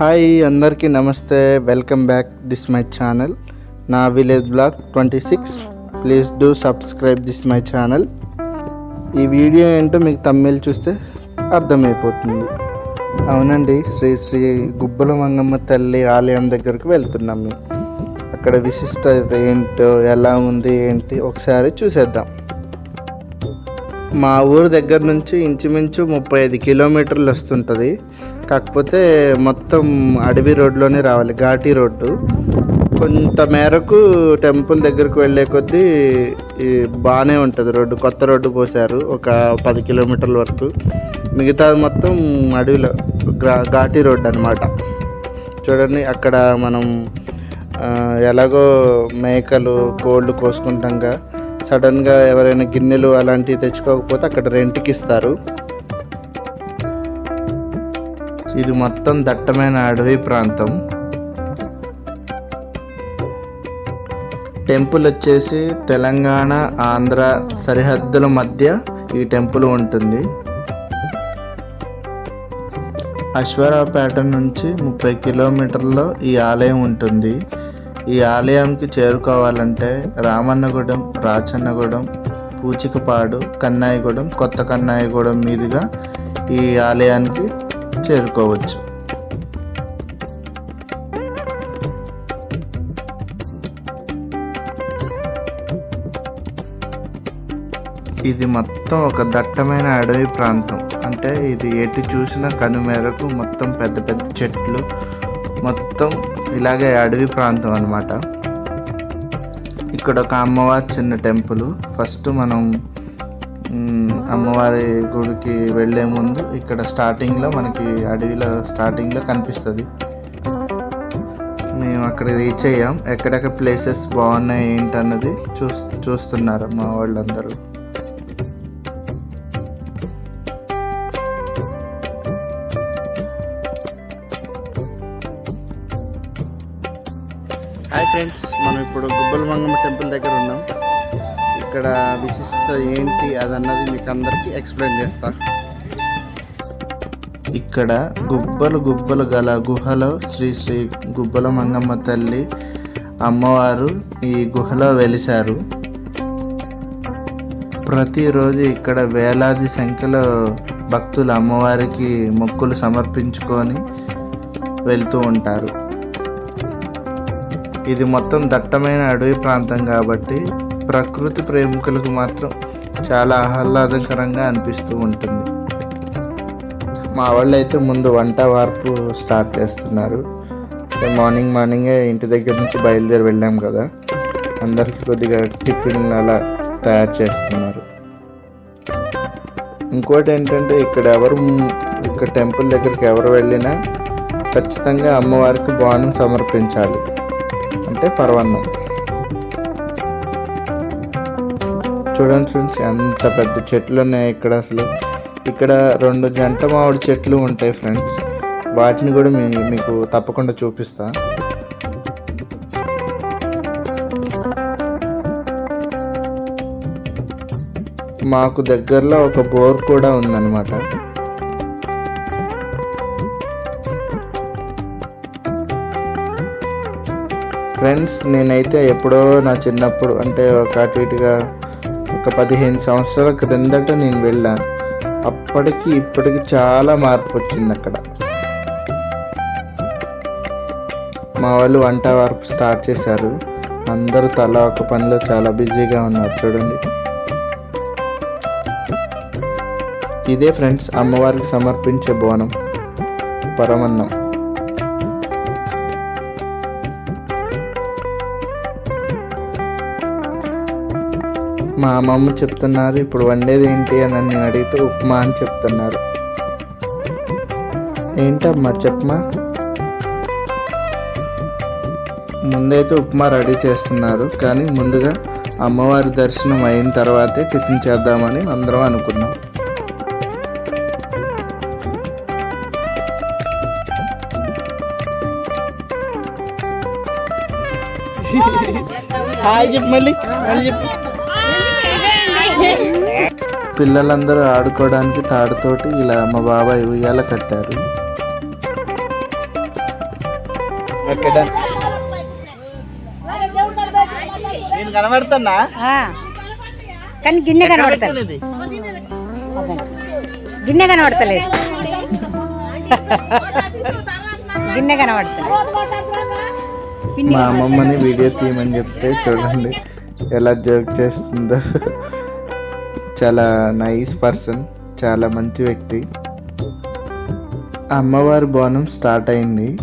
Hi అందరికీ నమస్తే. Welcome back this my channel. నా village blog twenty six. Please do subscribe this my channel. ఈ video ఏంటో మీకు తమిళ్ చూస్తే అర్థమైపోతుంది. అవునండి శ్రీ శ్రీ గుబ్బల మంగమ్మ తల్లి ఆలయం దగ్గరకు వెళ్తున్నాం మేము. అక్కడ విశిష్టత ఏంటో ఎలా ఉంది ఏంటి ఒకసారి చూసేద్దాం. మా ఊరు దగ్గర నుంచి ఇంచుమించు ముప్పై ఐదు కిలోమీటర్లు వస్తుంటుంది. కాకపోతే మొత్తం అడవి రోడ్లోనే రావాలి ఘాటీ రోడ్డు. కొంత మేరకు టెంపుల్ దగ్గరకు వెళ్ళే కొద్దీ ఈ బాగానే ఉంటుంది రోడ్డు. కొత్త రోడ్డు పోసారు ఒక పది కిలోమీటర్ల వరకు. మిగతాది మొత్తం అడవిలో ఘా- ఘాటీ రోడ్డు అనమాట చూడండి అక్కడ మనం ఎలాగో మేకలు కోళ్ళు కోసుకుంటాంగా సడన్గా ఎవరైనా గిన్నెలు అలాంటివి తెచ్చుకోకపోతే అక్కడ రెంట్కి ఇస్తారు. ఇది మొత్తం దట్టమైన అడవి ప్రాంతం. టెంపుల్ వచ్చేసి తెలంగాణ ఆంధ్ర సరిహద్దుల మధ్య ఈ టెంపుల్ ఉంటుంది. అశ్వరాపేట నుంచి ముప్పై కిలోమీటర్లో ఈ ఆలయం ఉంటుంది. ఈ ఆలయంకి చేరుకోవాలంటే రామన్నగూడెం రాచన్నగూడెం పూచికపాడు కన్నాయిగూడెం కొత్త కన్నాయిగూడెం మీదుగా ఈ ఆలయానికి చేరుకోవచ్చు. ఇది మొత్తం ఒక దట్టమైన అడవి ప్రాంతం. అంటే ఇది ఎటు చూసినా కనుమేరకు మొత్తం పెద్ద పెద్ద చెట్లు మొత్తం ఇలాగే అడవి ప్రాంతం అన్నమాట. ఇక్కడ ఒక అమ్మవారి చిన్న టెంపుల్. ఫస్ట్ మనం అమ్మవారి గుడికి వెళ్ళే ముందు ఇక్కడ స్టార్టింగ్లో మనకి అడవిలో స్టార్టింగ్లో కనిపిస్తుంది. మేము అక్కడ రీచ్ అయ్యాం. ఎక్కడెక్కడ ప్లేసెస్ బాగున్నాయి ఏంటన్నది చూ చూస్తున్నారు మా వాళ్ళందరూ. ఫ్రెండ్స్ మనం ఇప్పుడు గుబ్బల మంగమ్మ టెంపుల్ దగ్గర ఉన్నాం. ఇక్కడ విశిష్టత ఏంటి అదన్నది మీకు అందరికీ ఎక్స్ప్లెయిన్ చేస్తా. ఇక్కడ గుబ్బలు గుబ్బలు గల గుహలో శ్రీ శ్రీ గుబ్బల మంగమ్మ తల్లి అమ్మవారు ఈ గుహలో వెలిశారు. ప్రతిరోజు ఇక్కడ వేలాది సంఖ్యలో భక్తులు అమ్మవారికి మొక్కులు సమర్పించుకొని వెళ్తూ ఉంటారు. ఇది మొత్తం దట్టమైన అడవి ప్రాంతం కాబట్టి ప్రకృతి ప్రేమికులకు మాత్రం చాలా ఆహ్లాదకరంగా అనిపిస్తూ ఉంటుంది. మా వాళ్ళు అయితే ముందు వంట వార్పు స్టార్ట్ చేస్తున్నారు. మార్నింగ్ మార్నింగే ఇంటి దగ్గర నుంచి బయలుదేరి వెళ్ళాం కదా. అందరికీ కొద్దిగా టిఫిన్ అలా తయారు చేస్తున్నారు. ఇంకోటి ఏంటంటే ఇక్కడ ఎవరు ఇక్కడ టెంపుల్ దగ్గరికి ఎవరు వెళ్ళినా ఖచ్చితంగా అమ్మవారికి బాణం సమర్పించాలి. అంటే పర్వన్నం. చూడండి ఫ్రెండ్స్ ఎంత పెద్ద చెట్లు ఉన్నాయి ఇక్కడ అసలు. ఇక్కడ రెండు జంట మామిడి చెట్లు ఉంటాయి ఫ్రెండ్స్ వాటిని కూడా మీ మీకు తప్పకుండా చూపిస్తా. మాకు దగ్గరలో ఒక బోర్ కూడా ఉందన్నమాట. ఫ్రెండ్స్ నేనైతే ఎప్పుడో నా చిన్నప్పుడు అంటే ఒక అటు ఇటుగా ఒక పదిహేను సంవత్సరాల క్రిందట నేను వెళ్ళాను అప్పటికి ఇప్పటికి చాలా మార్పు వచ్చింది అక్కడ. మా వాళ్ళు వంట వార్పు స్టార్ట్ చేశారు. అందరూ తల ఒక పనిలో చాలా బిజీగా ఉన్నారు చూడండి. ఇదే ఫ్రెండ్స్ అమ్మవారికి సమర్పించే బోనం పరమన్నం. మా అమ్మమ్మ చెప్తున్నారు ఇప్పుడు వండేది ఏంటి అని నన్ను అడిగితే ఉప్మా అని చెప్తున్నారు. ఏంటమ్మా చెప్పమా? ముందైతే ఉప్మా రెడీ చేస్తున్నారు కానీ ముందుగా అమ్మవారి దర్శనం అయిన తర్వాతే టిఫిన్ చేద్దామని అందరం అనుకున్నాం. హాయ్ చెప్పు మళ్ళీ మళ్ళీ చెప్పు. పిల్లలందరూ ఆడుకోవడానికి తాడుతోటి ఇలా మా బాబాయ్ ఉయ్యాల కట్టారు. నేను కనబడుతున్నా? ఆ. కానీ గిన్నె అదే. గిన్నె కనబడతలేదు. గిన్నె కనబడతలేదు. పిన్ని మా అమ్మమ్మని వీడియో తీయమని చెప్తే చూడండి ఎలా జోక్ చేస్తుందో. చాలా నైస్ పర్సన్ చాలా మంచి వ్యక్తి. అమ్మవారి బోనం స్టార్ట్ అయింది.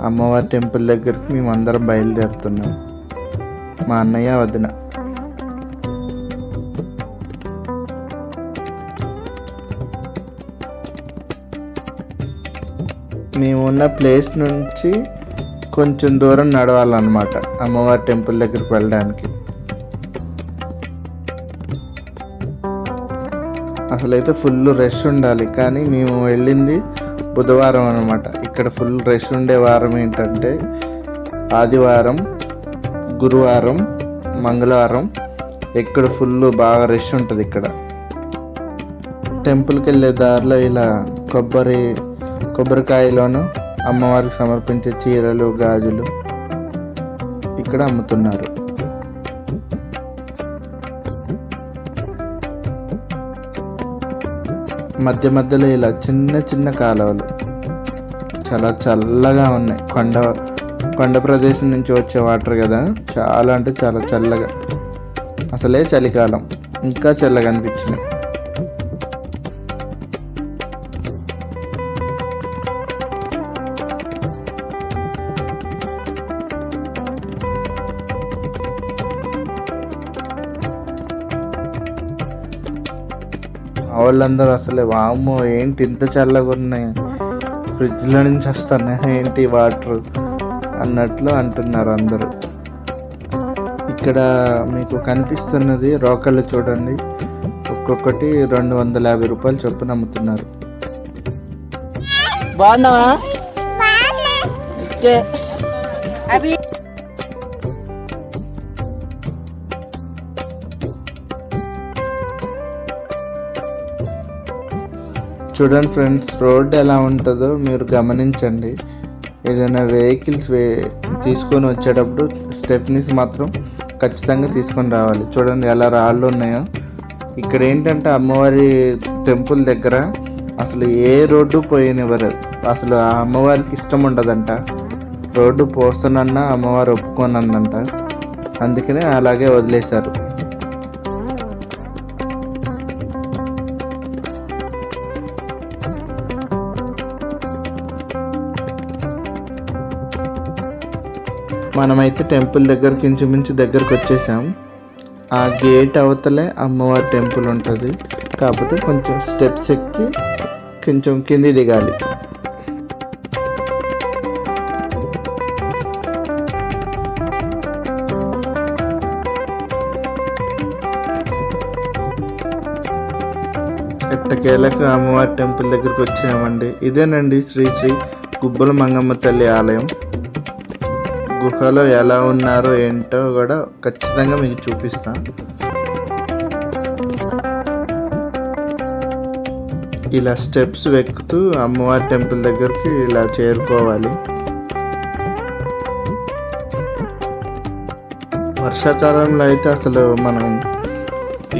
అమ్మవారి టెంపుల్ దగ్గరికి మేము అందరం బయలుదేరుతున్నాం. మా అన్నయ్య వదిన. మేము ఉన్న ప్లేస్ నుంచి కొంచెం దూరం నడవాలన్నమాట అమ్మవారి టెంపుల్ దగ్గరికి వెళ్ళడానికి. అసలు అయితే ఫుల్ రష్ ఉండాలి. కానీ మేము వెళ్ళింది బుధవారం అనమాట ఇక్కడ ఫుల్ రష్ ఉండే వారం ఏంటంటే ఆదివారం గురువారం మంగళవారం ఇక్కడ ఫుల్ బాగా రష్ ఉంటుంది ఇక్కడ. టెంపుల్కి వెళ్ళే దారిలో ఇలా కొబ్బరి కొబ్బరికాయలోను అమ్మవారికి సమర్పించే చీరలు గాజులు ఇక్కడ అమ్ముతున్నారు. మధ్య మధ్యలో ఇలా చిన్న చిన్న కాలువలు చాలా చల్లగా ఉన్నాయి. కొండ కొండ ప్రదేశం నుంచి వచ్చే వాటర్ కదా చాలా అంటే చాలా చల్లగా. అసలే చలికాలం. ఇంకా చల్లగా అనిపించినాయి వాళ్ళందరూ అసలే వామ్మో ఏంటి ఇంత చల్లగా ఉన్నాయి? ఫ్రిడ్జ్లో నుంచి వస్తున్నాయి ఏంటి వాటర్? అన్నట్లు అంటున్నారు అందరూ. ఇక్కడ మీకు కనిపిస్తున్నది రోకళ్ళు చూడండి. ఒక్కొక్కటి రెండు వందల యాభై రూపాయలు చొప్పున అమ్ముతున్నారు. బాగున్నావా? చూడండి ఫ్రెండ్స్ రోడ్ ఎలా ఉంటుందో మీరు గమనించండి. ఏదైనా వెహికల్స్ వే తీసుకొని వచ్చేటప్పుడు స్టెప్నీస్ మాత్రం ఖచ్చితంగా తీసుకొని రావాలి. చూడండి ఎలా రాళ్ళు ఉన్నాయో. ఇక్కడ ఏంటంటే అమ్మవారి టెంపుల్ దగ్గర అసలు ఏ రోడ్డు పోయినివ్వరు అసలు ఆ అమ్మవారికి ఇష్టం ఉండదంట. రోడ్డు పోస్తున్నా అమ్మవారు ఒప్పుకోనందంట. అందుకనే అలాగే వదిలేశారు. మనమైతే టెంపుల్ దగ్గరికి ఇంచుమించు దగ్గరకు వచ్చేసాం. ఆ గేట్ అవతలే అమ్మవారి టెంపుల్ ఉంటుంది. కాకపోతే కొంచెం స్టెప్స్ ఎక్కి కొంచెం కింది దిగాలి. ఎట్టకేలకు అమ్మవారి టెంపుల్ దగ్గరికి వచ్చామండి. ఇదేనండి శ్రీ శ్రీ గుబ్బల మంగమ్మ తల్లి ఆలయం. గుహలో ఎలా ఉన్నారో ఏంటో కూడా ఖచ్చితంగా మీకు చూపిస్తాను ఇలా స్టెప్స్ వెక్కుతూ అమ్మవారి టెంపుల్ దగ్గరికి ఇలా చేరుకోవాలి. వర్షాకాలంలో అయితే అసలు మనం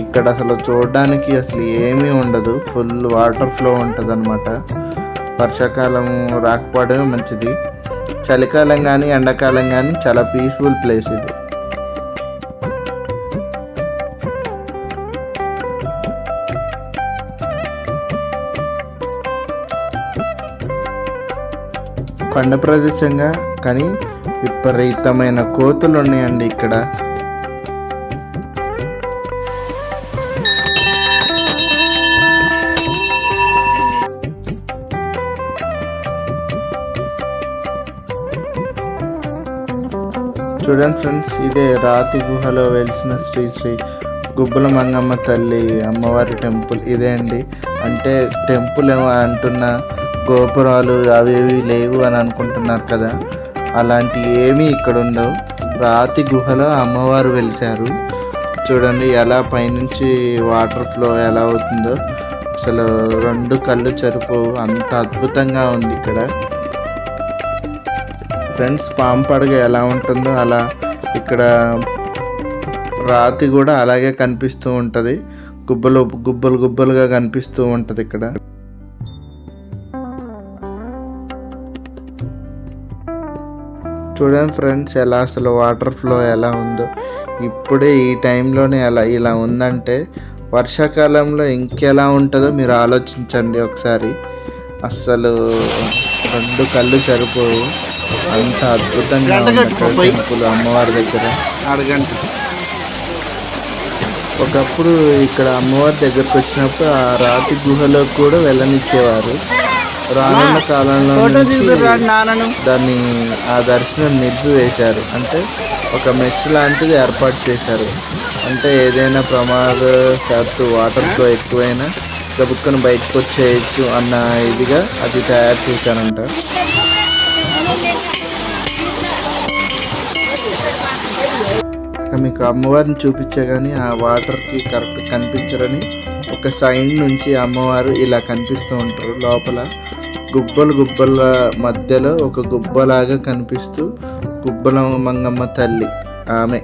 ఇక్కడ అసలు చూడడానికి అసలు ఏమీ ఉండదు. ఫుల్ వాటర్ ఫ్లో ఉంటుంది అనమాట వర్షాకాలం రాకపోవడమే మంచిది. చలికాలం కానీ ఎండాకాలం కానీ చాలా పీస్ఫుల్ ప్లేస్ ఇది. కొండ ప్రదేశంగా కానీ విపరీతమైన కోతులు ఉన్నాయండి ఇక్కడ. చూడండి ఫ్రెండ్స్ ఇదే రాతి గుహలో వెలిసిన శ్రీ శ్రీ గుబ్బల మంగమ్మ తల్లి అమ్మవారి టెంపుల్. ఇదే అండి. అంటే టెంపుల్ ఏమో అంటున్న గోపురాలు అవి ఇవి లేవు అని అనుకుంటున్నారు కదా. అలాంటి ఏమీ ఇక్కడ ఉండవు. రాతి గుహలో అమ్మవారు వెలిశారు. చూడండి ఎలా పైనుంచి వాటర్ ఫ్లో ఎలా అవుతుందో. అసలు రెండు కళ్ళు చెరుపు. అంత అద్భుతంగా ఉంది ఇక్కడ. ఫ్రెండ్స్ పాము పడగ ఎలా ఉంటుందో అలా ఇక్కడ రాతి కూడా అలాగే కనిపిస్తూ ఉంటుంది. గుబ్బలు గుబ్బలు గుబ్బలుగా కనిపిస్తూ ఉంటుంది ఇక్కడ. చూడండి ఫ్రెండ్స్ ఎలా అసలు వాటర్ ఫ్లో ఎలా ఉందో. ఇప్పుడే ఈ టైంలోనే అలా ఇలా ఉందంటే వర్షాకాలంలో ఇంకెలా ఉంటుందో మీరు ఆలోచించండి ఒకసారి. అస్సలు రెండు కళ్ళు సరిపోవు. అంత అద్భుతంగా టెంపుల్ అమ్మవారి దగ్గర. అడగండి ఒకప్పుడు ఇక్కడ అమ్మవారి దగ్గరకు వచ్చినప్పుడు ఆ రాతి గుహలో కూడా వెళ్ళనిచ్చేవారు. రానున్న కాలంలో దాన్ని ఆ దర్శనం నిలిపివేశారు అంటే ఒక మెస్ లాంటిది ఏర్పాటు చేశారు. అంటే ఏదైనా ప్రమాదశాత్తు వాటర్ ఫ్లో ఎక్కువైనా గబుక్కను బయటకు వచ్చేయచ్చు అన్న ఇదిగా అది తయారు చేశారంట. మీకు అమ్మవారిని చూపించే కానీ ఆ వాటర్కి కరెక్ట్ కనిపించరని ఒక సైడ్ నుంచి అమ్మవారు ఇలా కనిపిస్తూ ఉంటారు. లోపల గుబ్బలు గుబ్బల మధ్యలో ఒక గుబ్బలాగా కనిపిస్తూ గుబ్బల మంగమ్మ తల్లి ఆమె.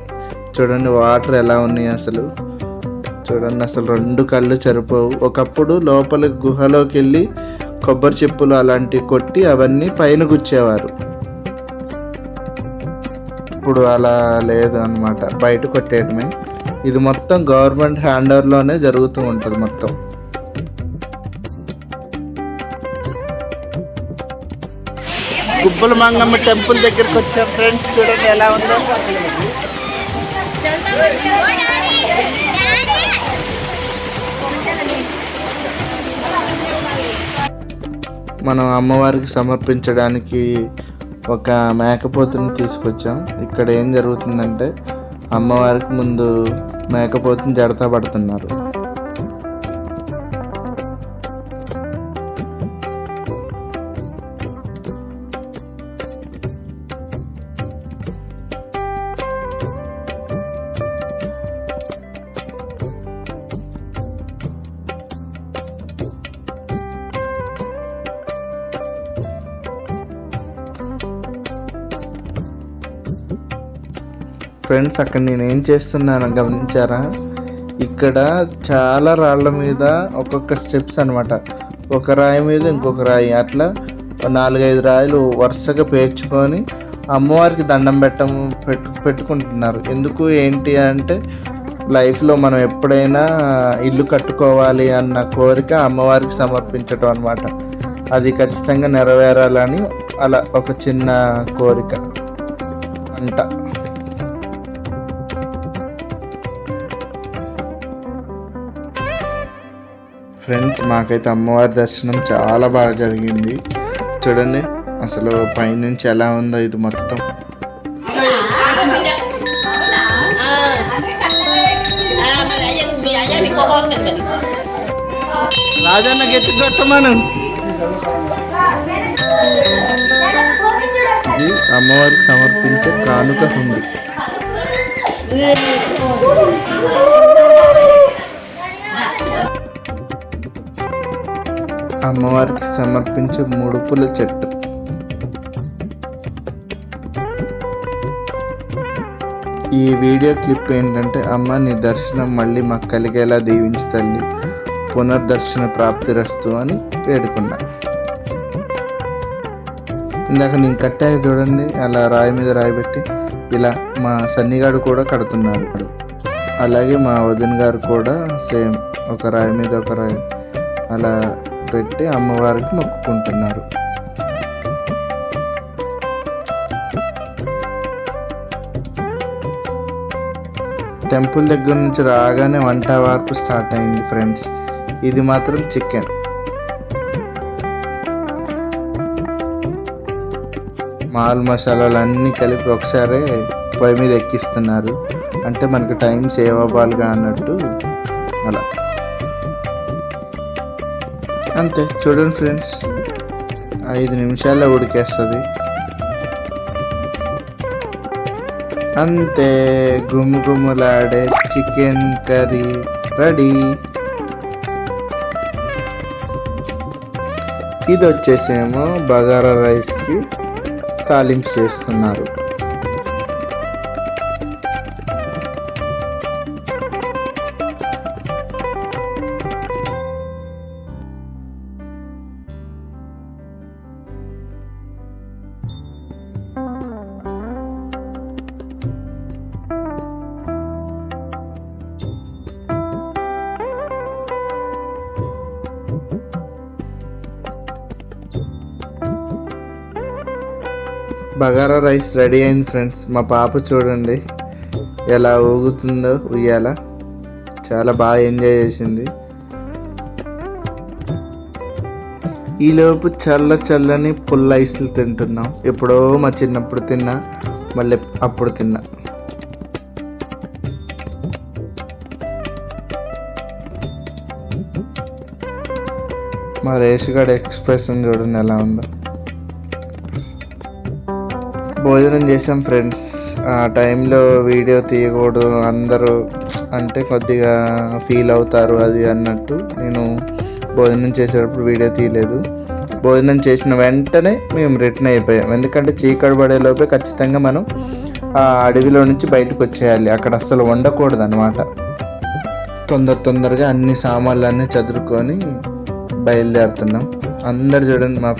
చూడండి వాటర్ ఎలా ఉన్నాయి అసలు. చూడండి అసలు రెండు కళ్ళు సరిపోవు ఒకప్పుడు లోపల గుహలోకి వెళ్ళి కొబ్బరి చెప్పులు అలాంటివి కొట్టి అవన్నీ పైన గుచ్చేవారు. ఇప్పుడు అలా లేదు అన్నమాట. బయట కొట్టేయడమే. ఇది మొత్తం గవర్నమెంట్ హ్యాండ్ ఓవర్లోనే జరుగుతూ ఉంటుంది మొత్తం. గుబ్బల మంగమ్మ టెంపుల్ దగ్గరికి వచ్చాం ఫ్రెండ్స్ చూడండి ఎలా ఉందో. మనం అమ్మవారికి సమర్పించడానికి ఒక మేకపోతుని తీసుకొచ్చాం. ఇక్కడ ఏం జరుగుతుందంటే అమ్మవారికి ముందు మేకపోతుని జడతా పడుతున్నారు. ఫ్రెండ్స్ అక్కడ నేను ఏం చేస్తున్నాను గమనించారా? ఇక్కడ చాలా రాళ్ళ మీద ఒక్కొక్క స్టెప్స్ అన్నమాట. ఒక రాయి మీద ఇంకొక రాయి. అట్లా నాలుగైదు రాయలు వరుసగా పేర్చుకొని అమ్మవారికి దండం పెట్టం పెట్టు పెట్టుకుంటున్నారు. ఎందుకు ఏంటి అంటే లైఫ్లో మనం ఎప్పుడైనా ఇల్లు కట్టుకోవాలి అన్న కోరిక అమ్మవారికి సమర్పించటం అనమాట అది ఖచ్చితంగా నెరవేరాలని అలా ఒక చిన్న కోరిక అంట. ఫ్రెండ్స్ మాకైతే అమ్మవారి దర్శనం చాలా బాగా జరిగింది. చూడండి అసలు పైనుంచి ఎలా ఉందో ఇది మొత్తం. రాజన్న గట్టి కొట్టమను. ఇది అమ్మవారికి సమర్పించే కానుక ఉంది. అమ్మవారికి సమర్పించే ముడుపుల చెట్టు. ఈ వీడియో క్లిప్ ఏంటంటే అమ్మ నీ దర్శనం మళ్ళీ మాకు కలిగేలా దీవించి తల్లి. పునర్దర్శన ప్రాప్తిరస్తు అని వేడుకున్నా. ఇందాక నేను కట్టాక చూడండి అలా రాయి మీద రాయి పెట్టి ఇలా మా సన్నిగాడు కూడా కడుతున్నాడు అలాగే మా వదిన గారు కూడా సేమ్ ఒక రాయి మీద ఒక రాయి అలా పెట్టి అమ్మవారికి మొక్కుకుంటున్నారు. టెంపుల్ దగ్గర నుంచి రాగానే వంట వార్పు స్టార్ట్ అయింది ఫ్రెండ్స్. ఇది మాత్రం చికెన్. మాల్ మసాలాలు అన్నీ కలిపి ఒకసారే పొయ్యి మీద ఎక్కిస్తున్నారు. అంటే మనకి టైం సేవ్ అవ్వాలిగా అన్నట్టు అలా. అంతే చూడండి ఫ్రెండ్స్. ఐదు నిమిషాల్లో ఉడికేస్తుంది. అంతే గుమ్ము గుమ్ములాడే చికెన్ కర్రీ రెడీ. ఇది వచ్చేసేమో బగారా రైస్కి తాలింపు చేస్తున్నారు. బగారా రైస్ రెడీ అయింది ఫ్రెండ్స్. మా పాప చూడండి ఎలా ఊగుతుందో ఉయ్యాల. చాలా బాగా ఎంజాయ్ చేసింది. ఈలోపు చల్ల చల్లని పుల్ల ఐస్లు తింటున్నాం. ఎప్పుడో మా చిన్నప్పుడు తిన్నా మళ్ళీ అప్పుడు తిన్నా. మా రేషుగాడి ఎక్స్ప్రెషన్ చూడండి ఎలా ఉందో. భోజనం చేసాం ఫ్రెండ్స్. ఆ టైంలో వీడియో తీయకూడదు. అందరూ అంటే కొద్దిగా ఫీల్ అవుతారు అది అన్నట్టు. నేను భోజనం చేసేటప్పుడు వీడియో తీయలేదు. భోజనం చేసిన వెంటనే మేము రిటర్న్ అయిపోయాం. ఎందుకంటే చీకటి పడేలోపే ఖచ్చితంగా మనం ఆ అడవిలో నుంచి బయటకు వచ్చేయాలి. అక్కడ అస్సలు ఉండకూడదు అనమాట తొందర తొందరగా అన్ని సామాన్లు అన్నీ చదువుకొని బయలుదేరుతున్నాం. అందరు చూడండి మా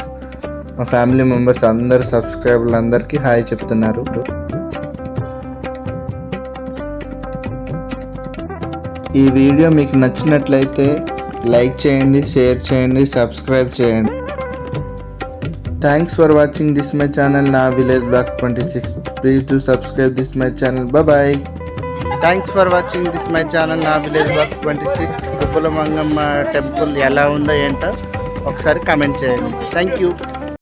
మా ఫ్యామిలీ మెంబర్స్ అందరు సబ్స్క్రైబర్లు అందరికీ హాయ్ చెప్తున్నారు. ఈ వీడియో మీకు నచ్చినట్లయితే లైక్ చేయండి షేర్ చేయండి సబ్స్క్రైబ్ చేయండి. Thanks for watching this my channel నా village blog twenty six please to subscribe this my channel bye thanks for watching this my channel నా village blog twenty six Mangamma temple ఎలా ఉందో ఏంటో ఒకసారి comment చేయండి. Thank you